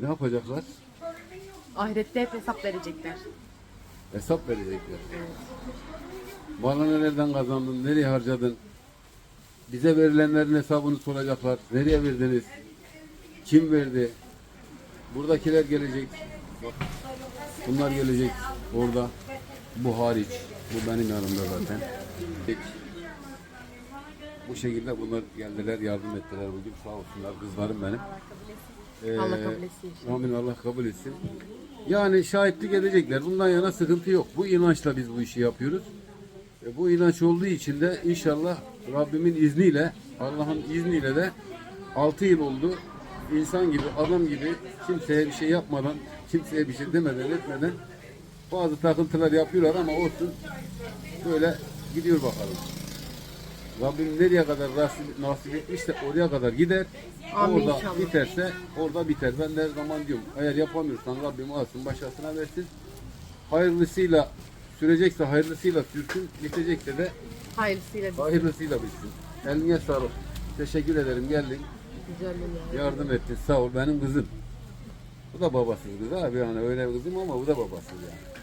Ne yapacaklar? Ahirette hep hesap verecekler. Hesap verecekler. Malını nereden kazandın, nereye harcadın? Bize verilenlerin hesabını soracaklar. Nereye verdiniz? Kim verdi? Buradakiler gelecek. Bunlar gelecek orada. Bu hariç. Bu benim yanımda zaten. Bu şekilde bunlar geldiler, yardım ettiler bugün. Sağ olsunlar kızlarım benim. Ee, Allah kabul etsin. Amin Allah kabul etsin. Yani şahitlik edecekler. Bundan yana sıkıntı yok. Bu inançla biz bu işi yapıyoruz. E, bu inanç olduğu için de inşallah Rabbimin izniyle, Allah'ın izniyle de 6 yıl oldu. İnsan gibi, adam gibi kimseye bir şey yapmadan, kimseye bir şey demeden, etmeden bazı takıntılar yapıyorlar ama olsun. Böyle gidiyor bakalım. Rabbim nereye kadar nasip, nasip etmişse oraya kadar gider. Amin orada inşallah. biterse orada biter. Ben de her zaman diyorum eğer yapamıyorsan Rabbim alsın başkasına versin. Hayırlısıyla sürecekse hayırlısıyla sürsün, bitecekse de Hayırlısıyla bir hayırlısıyla bitsin. Eline sağlık. Teşekkür ederim geldin. güzel ya. Yardım ettin. Sağ ol benim kızım. Bu da babasız kız abi yani öyle bir kızım ama bu da babasız yani.